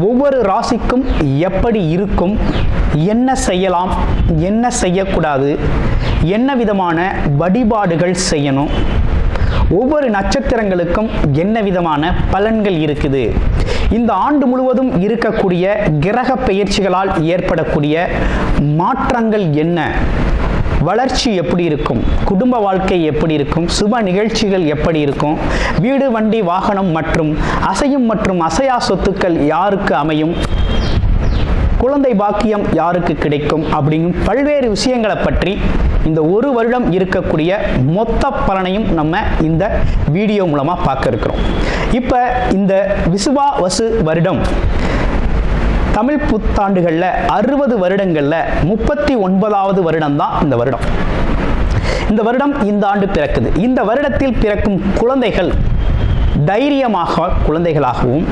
ஒவ்வொரு ராசிக்கும் எப்படி இருக்கும்? என்ன செய்யலாம்? என்ன செய்யக்கூடாது? என்ன விதமான வழிபாடுகள் செய்யணும்? ஒவ்வொரு நட்சத்திரங்களுக்கும் என்ன விதமான பலன்கள் இருக்குது? இந்த ஆண்டு முழுவதும் இருக்கக்கூடிய கிரக பெயர்ச்சிகளால் ஏற்படக்கூடிய மாற்றங்கள் என்ன? வளர்ச்சி எப்படி இருக்கும்? குடும்ப வாழ்க்கை எப்படி இருக்கும்? சுப நிகழ்ச்சிகள் எப்படி இருக்கும்? வீடு வண்டி வாகனம் மற்றும் அசையும் மற்றும் அசையா சொத்துக்கள் யாருக்கு அமையும்? குழந்தை பாக்கியம் யாருக்கு கிடைக்கும்? அப்படிங்கும் பல்வேறு விஷயங்களை பற்றி இந்த ஒரு வருடம் இருக்கக்கூடிய மொத்த பலனையும் நம்ம இந்த வீடியோ மூலமாக பார்க்க இருக்கிறோம். இப்போ இந்த விசுவா வசு வருடம் தமிழ் புத்தாண்டுகளில் அறுபது வருடங்களில் முப்பத்தி ஒன்பதாவது வருடம் தான் இந்த வருடம். இந்த வருடம் இந்த ஆண்டு பிறக்குது. இந்த வருடத்தில் பிறக்கும் குழந்தைகள் தைரியமாக குழந்தைகளாகவும்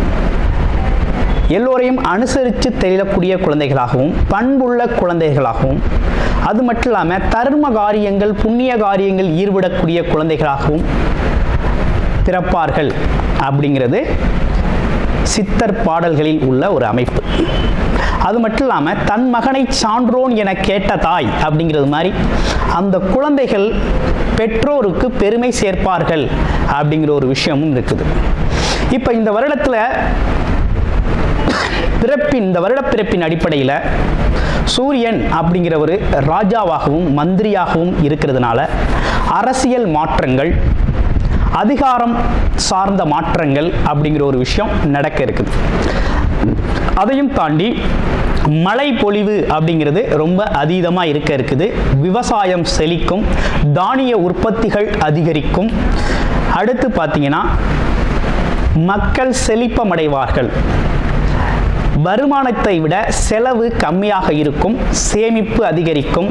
எல்லோரையும் அனுசரித்து தெரியக்கூடிய குழந்தைகளாகவும் பண்புள்ள குழந்தைகளாகவும் அது மட்டும் இல்லாமல் தர்ம காரியங்கள் புண்ணிய காரியங்கள் ஈடுபடக்கூடிய குழந்தைகளாகவும் பிறப்பார்கள் அப்படிங்கிறது சித்தர் பாடல்களில் உள்ள ஒரு அமைப்பு. அது மட்டும் இல்லாமல் தன் மகனை சான்றோன் என கேட்ட தாய் அப்படிங்கிறது மாதிரி அந்த குழந்தைகள் பெற்றோருக்கு பெருமை சேர்ப்பார்கள் அப்படிங்கிற ஒரு விஷயமும் இருக்குது. இப்போ இந்த வருடத்தில் பிறப்பின் இந்த வருட பிறப்பின் அடிப்படையில் சூரியன் அப்படிங்கிற ஒரு ராஜாவாகவும் மந்திரியாகவும் இருக்கிறதுனால அரசியல் மாற்றங்கள் அதிகாரம் சார்ந்த மாற்றங்கள் அப்படிங்கிற ஒரு விஷயம் நடக்க இருக்குது. அதையும் தாண்டி மழை பொழிவு அப்படிங்கிறது ரொம்ப அதீதமாக இருக்க இருக்குது. விவசாயம் செழிக்கும் தானிய உற்பத்திகள் அதிகரிக்கும். அடுத்து பார்த்தீங்கன்னா மக்கள் செழிப்பமடைவார்கள். வருமானத்தை விட செலவு கம்மியாக இருக்கும் சேமிப்பு அதிகரிக்கும்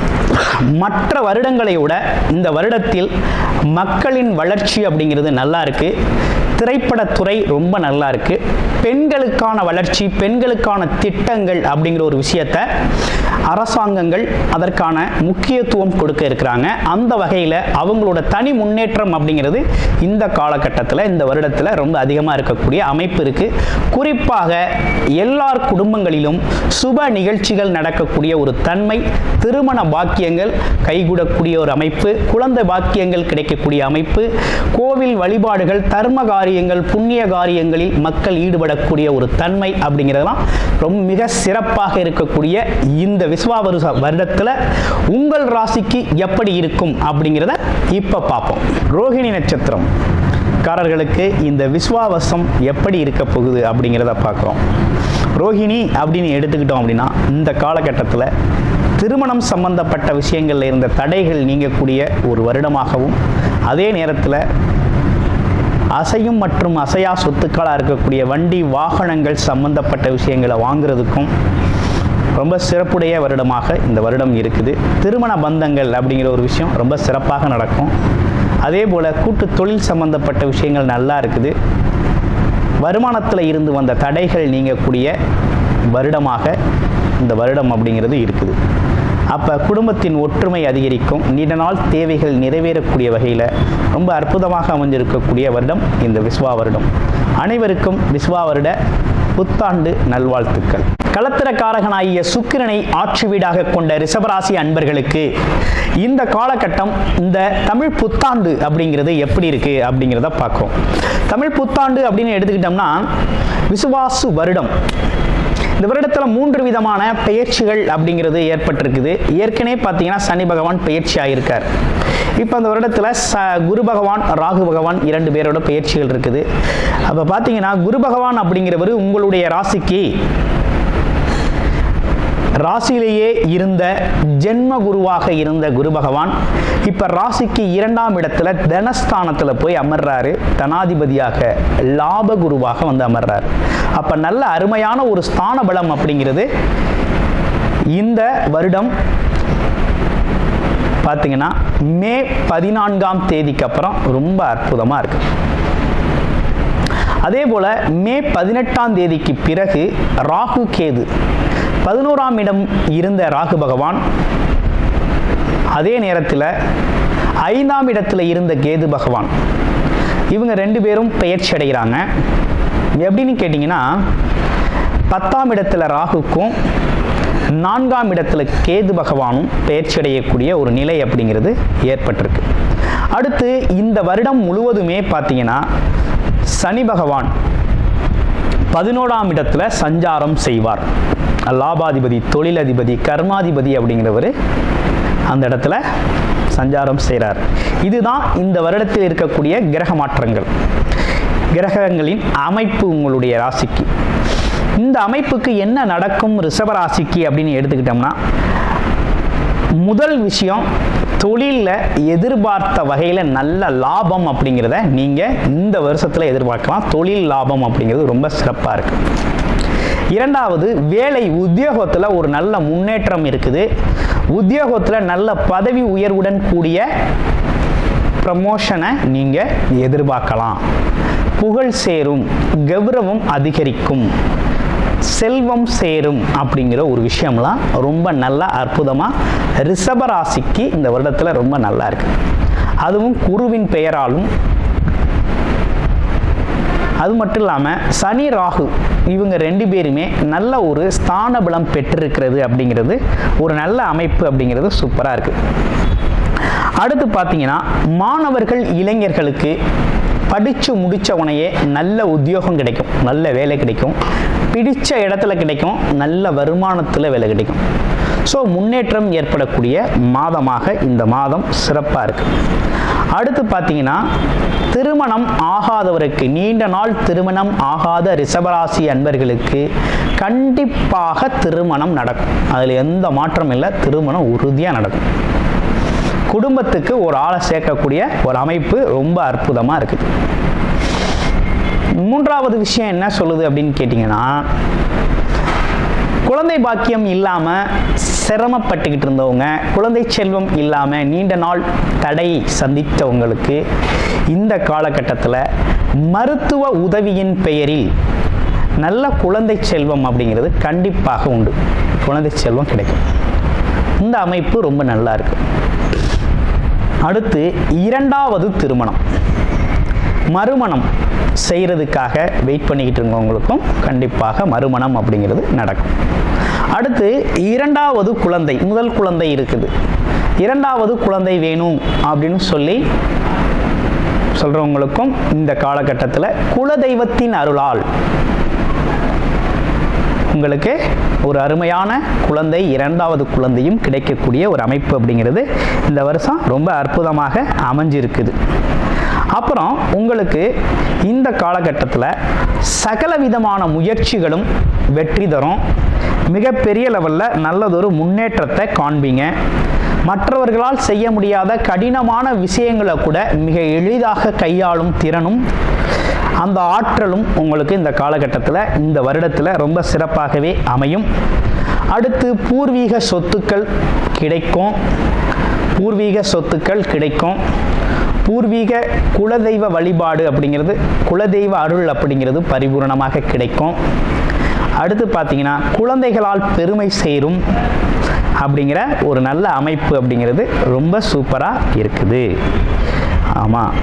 மற்ற வருடங்களை விட இந்த வருடத்தில் மக்களின் வளர்ச்சி அப்படிங்கிறது நல்லா இருக்கு. திரைப்படத்துறை ரொம்ப நல்லா இருக்கு. பெண்களுக்கான வளர்ச்சி பெண்களுக்கான திட்டங்கள் அப்படிங்கிற ஒரு விஷயத்த அரசாங்கங்கள் அதற்கான முக்கியத்துவம் கொடுக்க இருக்கிறாங்க. அந்த வகையில் அவங்களோட தனி முன்னேற்றம் அப்படிங்கிறது இந்த காலகட்டத்தில் இந்த வருடத்தில் ரொம்ப அதிகமாக இருக்கக்கூடிய அமைப்பு இருக்கு. குறிப்பாக எல்லார் குடும்பங்களிலும் சுப நிகழ்ச்சிகள் நடக்கக்கூடிய ஒரு தன்மை திருமண பாக்கியங்கள் கைகூடக்கூடிய ஒரு அமைப்பு குழந்தை பாக்கியங்கள் கிடைக்கக்கூடிய அமைப்பு கோவில் வழிபாடுகள் தர்மகாரி காரியங்கள் புண்ணிய காரியங்களில் மக்கள் ஈடுபடக்கூடிய ஒரு தன்மை அப்படிங்கிறதெல்லாம் ரொம்ப மிக சிறப்பாக இருக்கக்கூடிய இந்த விஸ்வாவருஷ வருடத்தில் உங்கள் ராசிக்கு எப்படி இருக்கும் அப்படிங்கிறத இப்போ பார்ப்போம். ரோஹிணி நட்சத்திரம். காரர்களுக்கு இந்த விஸ்வாவசம் எப்படி இருக்க போகுது அப்படிங்கிறத பார்க்குறோம். ரோஹிணி அப்படின்னு எடுத்துக்கிட்டோம் அப்படின்னா இந்த காலகட்டத்தில் திருமணம் சம்பந்தப்பட்ட விஷயங்களில் இருந்த தடைகள் நீங்கக்கூடிய ஒரு வருடமாகவும் அதே நேரத்தில் அசையும் மற்றும் அசையா சொத்துக்களாக இருக்கக்கூடிய வண்டி வாகனங்கள் சம்பந்தப்பட்ட விஷயங்களை வாங்குறதுக்கும் ரொம்ப சிறப்புடைய வருடமாக இந்த வருடம் இருக்குது. திருமண பந்தங்கள் அப்படிங்கிற ஒரு விஷயம் ரொம்ப சிறப்பாக நடக்கும். அதே போல் கூட்டு தொழில் சம்பந்தப்பட்ட விஷயங்கள் நல்லா இருக்குது. வருமானத்தில் இருந்து வந்த தடைகள் நீங்கக்கூடிய வருடமாக இந்த வருடம் அப்படிங்கிறது இருக்குது. அப்போ குடும்பத்தின் ஒற்றுமை அதிகரிக்கும். நீண்ட நாள் தேவைகள் நிறைவேறக்கூடிய வகையில் ரொம்ப அற்புதமாக அமைஞ்சிருக்கக்கூடிய வருடம் இந்த விஸ்வா வருடம். அனைவருக்கும் விஸ்வா வருட புத்தாண்டு நல்வாழ்த்துக்கள். கலத்திரக்காரகனாகிய சுக்கிரனை ஆட்சி வீடாக கொண்ட ரிஷபராசி அன்பர்களுக்கு இந்த காலகட்டம் இந்த தமிழ் புத்தாண்டு அப்படிங்கிறது எப்படி இருக்கு அப்படிங்கிறத பார்க்கும் தமிழ் புத்தாண்டு அப்படின்னு எடுத்துக்கிட்டோம்னா விசுவாசு வருடம். இந்த வருடத்தில் மூன்று விதமான பெயர்ச்சிகள் அப்படிங்கிறது ஏற்பட்டிருக்குது. ஏற்கனவே பார்த்தீங்கன்னா சனி பகவான் பெயர்ச்சி ஆகியிருக்கார் இப்போ அந்த வருடத்தில் ச குரு பகவான் ராகு பகவான் இரண்டு பேரோட பெயர்ச்சிகள் இருக்குது. அப்போ பார்த்தீங்கன்னா குரு பகவான் அப்படிங்கிறவர் உங்களுடைய ராசிக்கு ராசியிலேயே இருந்த ஜென்ம குருவாக இருந்த குரு பகவான் இப்போ ராசிக்கு இரண்டாம் இடத்துல தனஸ்தானத்தில் போய் அமர்றாரு. தனாதிபதியாக லாப குருவாக வந்து அமர்றாரு. அப்போ நல்ல அருமையான ஒரு ஸ்தான பலம் அப்படிங்கிறது இந்த வருடம் பார்த்தீங்கன்னா மே பதினான்காம் தேதிக்கு அப்புறம் ரொம்ப அற்புதமாக இருக்கு. அதே போல் மே பதினெட்டாம் தேதிக்கு பிறகு ராகு கேது பதினோராம் இடம் இருந்த ராகு பகவான் அதே நேரத்தில் ஐந்தாம் இடத்துல இருந்த கேது பகவான். இவங்க ரெண்டு பேரும் பெயர்ச்சி அடைகிறாங்க. எப்படின்னு கேட்டிங்கன்னா பத்தாம் இடத்துல ராகுக்கும் நான்காம் இடத்துல கேது பகவானும் பெயர்ச்சி அடையக்கூடிய ஒரு நிலை அப்படிங்கிறது ஏற்பட்டிருக்கு. அடுத்து இந்த வருடம் முழுவதுமே பார்த்தீங்கன்னா சனி பகவான் பதினோராம் இடத்துல சஞ்சாரம் செய்வார். லாபாதிபதி தொழிலதிபதி கர்மாதிபதி அப்படிங்கிறவர் அந்த இடத்துல சஞ்சாரம் செய்கிறார் இதுதான் இந்த வருடத்தில் இருக்கக்கூடிய கிரக மாற்றங்கள். கிரகங்களின் அமைப்பு உங்களுடைய ராசிக்கு. இந்த அமைப்புக்கு என்ன நடக்கும் ரிஷபராசிக்கு அப்படின்னு எடுத்துக்கிட்டோம்னா முதல் விஷயம் தொழிலில் எதிர்பார்த்த வகையில் நல்ல லாபம் அப்படிங்கிறத நீங்கள் இந்த வருஷத்தில் எதிர்பார்க்கலாம். தொழில் லாபம் அப்படிங்கிறது ரொம்ப சிறப்பாக இருக்குது இரண்டாவது வேலை உத்தியோகத்தில் ஒரு நல்ல முன்னேற்றம் இருக்குது. உத்தியோகத்தில் நல்ல பதவி உயர்வுடன் கூடிய ப்ரமோஷனை நீங்கள் எதிர்பார்க்கலாம். புகழ் சேரும் கௌரவம் அதிகரிக்கும் செல்வம் சேரும் அப்படிங்கிற ஒரு விஷயம்லாம் ரொம்ப நல்லா அற்புதமாக ரிஷபராசிக்கு இந்த வருடத்தில் ரொம்ப நல்லா இருக்குது அதுவும் குருவின் பெயராலும் அது மட்டும் இல்லாமல் சனி ராகு இவங்க ரெண்டு பேருமே நல்ல ஒரு ஸ்தான பலம் பெற்றிருக்கிறது அப்படிங்கிறது ஒரு நல்ல அமைப்பு அப்படிங்கிறது சூப்பராக இருக்குது அடுத்து பார்த்தீங்கன்னா மாணவர்கள் இளைஞர்களுக்கு படித்து முடித்த உனையே நல்ல உத்தியோகம் கிடைக்கும் நல்ல வேலை கிடைக்கும் பிடிச்ச இடத்துல கிடைக்கும் நல்ல வருமானத்தில் வேலை கிடைக்கும். ஸோ முன்னேற்றம் ஏற்படக்கூடிய மாதமாக இந்த மாதம் சிறப்பாக இருக்குது அடுத்து பார்த்தீங்கன்னா திருமணம் ஆகாதவருக்கு நீண்ட நாள் திருமணம் ஆகாத ரிஷபராசி அன்பர்களுக்கு கண்டிப்பாக திருமணம் நடக்கும். அதில் எந்த மாற்றம் இல்லை திருமணம் உறுதியாக நடக்கும். குடும்பத்துக்கு ஒரு ஆளை சேர்க்கக்கூடிய ஒரு அமைப்பு ரொம்ப அற்புதமாக இருக்குது மூன்றாவது விஷயம் என்ன சொல்லுது அப்படின்னு கேட்டிங்கன்னா குழந்தை பாக்கியம் இல்லாமல் சிரமப்பட்டுக்கிட்டு இருந்தவங்க குழந்தை செல்வம் இல்லாமல் நீண்ட நாள் தடை சந்தித்தவங்களுக்கு இந்த காலகட்டத்தில் மருத்துவ உதவியின் பெயரில் நல்ல குழந்தை செல்வம் அப்படிங்கிறது கண்டிப்பாக உண்டு. குழந்தை செல்வம் கிடைக்கும். இந்த அமைப்பு ரொம்ப நல்லா இருக்கு. அடுத்து இரண்டாவது திருமணம். மறுமணம் செய்கிறதுக்காக வெயிட் பண்ணிக்கிட்டு இருக்கவங்களுக்கும் கண்டிப்பாக மறுமணம் அப்படிங்கிறது நடக்கும். அடுத்து இரண்டாவது குழந்தை முதல் குழந்தை இருக்குது. இரண்டாவது குழந்தை வேணும் அப்படின்னு சொல்லி சொல்கிறவங்களுக்கும் இந்த காலகட்டத்தில் குலதெய்வத்தின் அருளால் உங்களுக்கு ஒரு அருமையான குழந்தை இரண்டாவது குழந்தையும் கிடைக்கக்கூடிய ஒரு அமைப்பு அப்படிங்கிறது இந்த வருஷம் ரொம்ப அற்புதமாக அமைஞ்சிருக்குது. அப்புறம் உங்களுக்கு இந்த காலகட்டத்தில் சகல விதமான முயற்சிகளும் வெற்றி தரும். மிகப்பெரிய லெவலில் நல்லதொரு முன்னேற்றத்தை காண்பீங்க. மற்றவர்களால் செய்ய முடியாத கடினமான விஷயங்களை கூட மிக எளிதாக கையாளும் திறனும் அந்த ஆற்றலும் உங்களுக்கு இந்த காலகட்டத்தில் இந்த வருடத்தில் ரொம்ப சிறப்பாகவே அமையும். அடுத்து பூர்வீக சொத்துக்கள் கிடைக்கும். பூர்வீக சொத்துக்கள் கிடைக்கும். பூர்வீக குலதெய்வ வழிபாடு அப்படிங்கிறது குலதெய்வ அருள் அப்படிங்கிறது பரிபூரணமாக கிடைக்கும். அடுத்து பார்த்தீங்கன்னா குழந்தைகளால் பெருமை சேரும் அப்படிங்கிற ஒரு நல்ல அமைப்பு அப்படிங்கிறது ரொம்ப சூப்பராக இருக்குது. ஆமாம்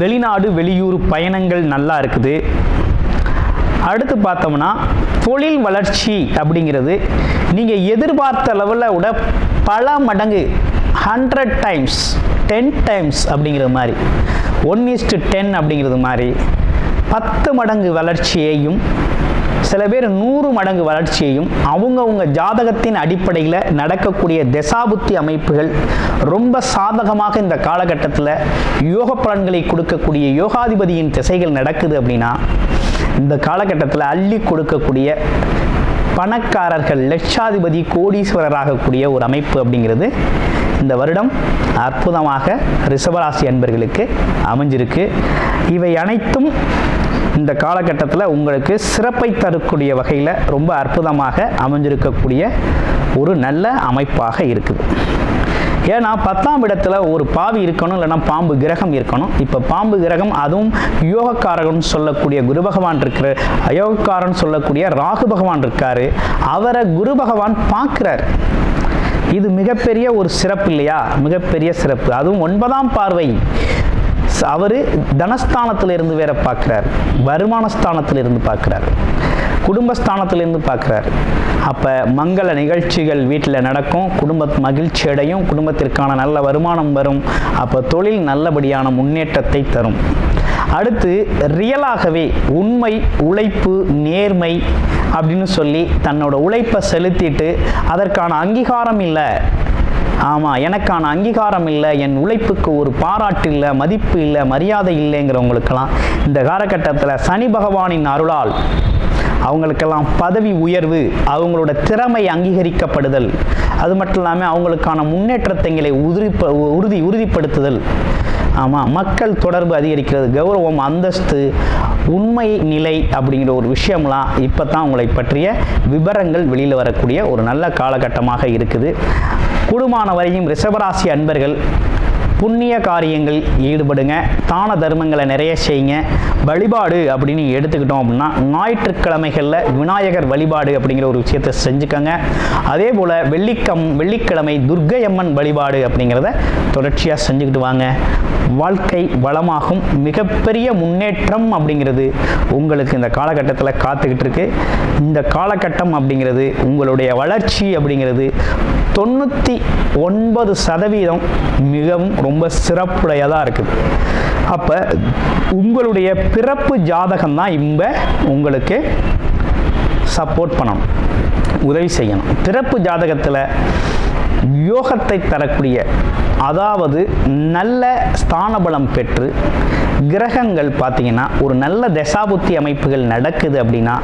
வெளிநாடு வெளியூர் பயணங்கள் நல்லா இருக்குது. அடுத்து பார்த்தோம்னா தொழில் வளர்ச்சி அப்படிங்கிறது நீங்கள் எதிர்பார்த்த லெவலில் விட பல மடங்கு ஹண்ட்ரட் டைம்ஸ் டென் டைம்ஸ் அப்படிங்கிறது மாதிரி ஒன் இஸ்டு டென் அப்படிங்கிறது மாதிரி பத்து மடங்கு வளர்ச்சியையும் சில பேர் நூறு மடங்கு வளர்ச்சியையும் அவங்கவுங்க ஜாதகத்தின் அடிப்படையில் நடக்கக்கூடிய தசாபுத்தி அமைப்புகள் ரொம்ப சாதகமாக இந்த காலகட்டத்தில் யோக பலன்களை கொடுக்கக்கூடிய யோகாதிபதியின் திசைகள் நடக்குது அப்படின்னா இந்த காலகட்டத்தில் அள்ளி கொடுக்கக்கூடிய பணக்காரர்கள் லட்சாதிபதி கோடீஸ்வரராகக்கூடிய ஒரு அமைப்பு அப்படிங்கிறது இந்த வருடம் அற்புதமாக ரிஷபராசி அன்பர்களுக்கு அமைஞ்சிருக்கு. இவை அனைத்தும் இந்த காலகட்டத்தில் உங்களுக்கு சிறப்பை தரக்கூடிய வகையில் ரொம்ப அற்புதமாக அமைஞ்சிருக்கக்கூடிய ஒரு நல்ல அமைப்பாக இருக்குது. ஏன்னா பத்தாம் இடத்துல ஒரு பாவி இருக்கணும் இல்லைன்னா பாம்பு கிரகம் இருக்கணும். இப்போ பாம்பு கிரகம் அதுவும் யோகக்காரகன் சொல்லக்கூடிய குரு பகவான் இருக்கிற அயோகக்காரன் சொல்லக்கூடிய ராகு பகவான் இருக்காரு. அவரை குரு பகவான் பார்க்குறார். இது மிகப்பெரிய ஒரு சிறப்பு இல்லையா? மிகப்பெரிய சிறப்பு. அதுவும் ஒன்பதாம் பார்வை. அவர் தனஸ்தானத்திலிருந்து வேற பார்க்குறார். வருமானஸ்தானத்திலிருந்து பார்க்குறார். குடும்பஸ்தானத்திலிருந்து பார்க்குறாரு. அப்போ மங்கள நிகழ்ச்சிகள் வீட்டில் நடக்கும். குடும்ப மகிழ்ச்சி அடையும். குடும்பத்திற்கான நல்ல வருமானம் வரும். அப்போ தொழில் நல்லபடியான முன்னேற்றத்தை தரும். அடுத்து ரியலாகவே உண்மை உழைப்பு நேர்மை அப்படின்னு சொல்லி தன்னோட உழைப்பை செலுத்திட்டு அதற்கான அங்கீகாரம் இல்லை. ஆமாம் எனக்கான அங்கீகாரம் இல்லை என் உழைப்புக்கு ஒரு பாராட்டு இல்லை மதிப்பு இல்லை மரியாதை இல்லைங்கிறவங்களுக்கெல்லாம் இந்த காலகட்டத்தில் சனி பகவானின் அருளால் அவங்களுக்கெல்லாம் பதவி உயர்வு அவங்களோட திறமை அங்கீகரிக்கப்படுதல். அது மட்டும் இல்லாமல் அவங்களுக்கான முன்னேற்றத்தைங்களை உறுதி உறுதி உறுதிப்படுத்துதல். ஆமாம் மக்கள் தொடர்பு அதிகரிக்கிறது கௌரவம் அந்தஸ்து உண்மை நிலை அப்படிங்கிற ஒரு விஷயம்லாம் இப்போ தான் உங்களை பற்றிய விவரங்கள் வெளியில் வரக்கூடிய ஒரு நல்ல காலகட்டமாக இருக்குது. குடுமான வரையும் ரிஷபராசி அன்பர்கள் புண்ணிய காரியங்கள் ஈடுபடுங்க தான தர்மங்களை நிறைய செய்யுங்க வழிபாடு அப்படின்னு எடுத்துக்கிட்டோம் அப்படின்னா ஞாயிற்றுக்கிழமைகளில் விநாயகர் வழிபாடு அப்படிங்கிற ஒரு விஷயத்தை செஞ்சுக்கோங்க. அதே போல் வெள்ளிக்கம் வெள்ளிக்கிழமை துர்க்கையம்மன் வழிபாடு அப்படிங்கிறத தொடர்ச்சியாக செஞ்சுக்கிட்டு வாங்க. வாழ்க்கை வளமாகும். மிகப்பெரிய முன்னேற்றம் அப்படிங்கிறது உங்களுக்கு இந்த காலகட்டத்தில் காத்துக்கிட்டு இருக்கு. இந்த காலகட்டம் அப்படிங்கிறது உங்களுடைய வளர்ச்சி அப்படிங்கிறது தொண்ணூற்றி ஒன்பது சதவீதம் மிகவும் ரொம்ப சிறப்புடையதாக இருக்குது அப்போ உங்களுடைய பிறப்பு ஜாதகம் தான் இப்போ உங்களுக்கு சப்போர்ட் பண்ணணும். உதவி செய்யணும். பிறப்பு ஜாதகத்தில் யோகத்தை தரக்கூடிய அதாவது நல்ல ஸ்தானபலம் பெற்று கிரகங்கள் பார்த்தீங்கன்னா ஒரு நல்ல தசாபுத்தி அமைப்புகள் நடக்குது அப்படின்னா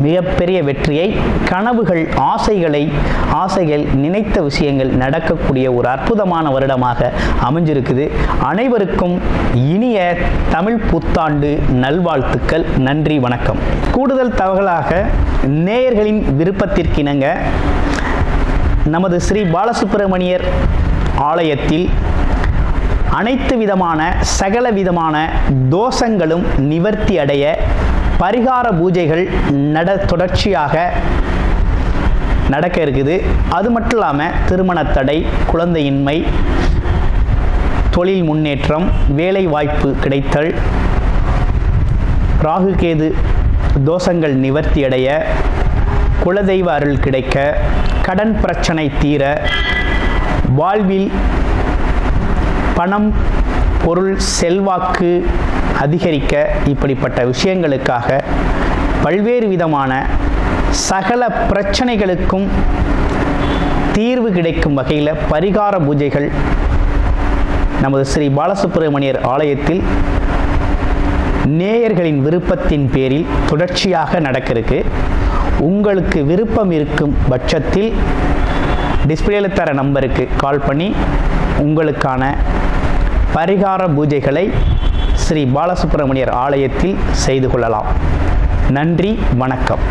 மிகப்பெரிய வெற்றியை கனவுகள் ஆசைகளை ஆசைகள் நினைத்த விஷயங்கள் நடக்கக்கூடிய ஒரு அற்புதமான வருடமாக அமைஞ்சிருக்குது. அனைவருக்கும் இனிய தமிழ் புத்தாண்டு நல்வாழ்த்துக்கள். நன்றி வணக்கம். கூடுதல் தகவலாக நேயர்களின் விருப்பத்திற்கிணங்க நமது ஸ்ரீ பாலசுப்பிரமணியர் ஆலயத்தில் அனைத்து விதமான சகல விதமான தோஷங்களும் நிவர்த்தி அடைய பரிகார பூஜைகள் நட தொடர்ச்சியாக நடக்க இருக்குது. அது மட்டும் இல்லாமல் திருமண தடை குழந்தையின்மை தொழில் முன்னேற்றம் வேலை வாய்ப்பு கிடைத்தல் ராகுகேது தோஷங்கள் நிவர்த்தி அடைய குலதெய்வ அருள் கிடைக்க கடன் பிரச்சனை தீர வாழ்வில் பணம் பொருள் செல்வாக்கு அதிகரிக்க இப்படிப்பட்ட விஷயங்களுக்காக பல்வேறு விதமான சகல பிரச்சனைகளுக்கும் தீர்வு கிடைக்கும் வகையில் பரிகார பூஜைகள் நமது ஸ்ரீ பாலசுப்பிரமணியர் ஆலயத்தில் நேயர்களின் விருப்பத்தின் பேரில் தொடர்ச்சியாக நடக்கிறதுக்கு உங்களுக்கு விருப்பம் இருக்கும் பட்சத்தில் டிஸ்பிளேல தர நம்பருக்கு கால் பண்ணி உங்களுக்கான பரிகார பூஜைகளை ஸ்ரீ பாலசுப்பிரமணியர் ஆலயத்தில் செய்து கொள்ளலாம். நன்றி வணக்கம்.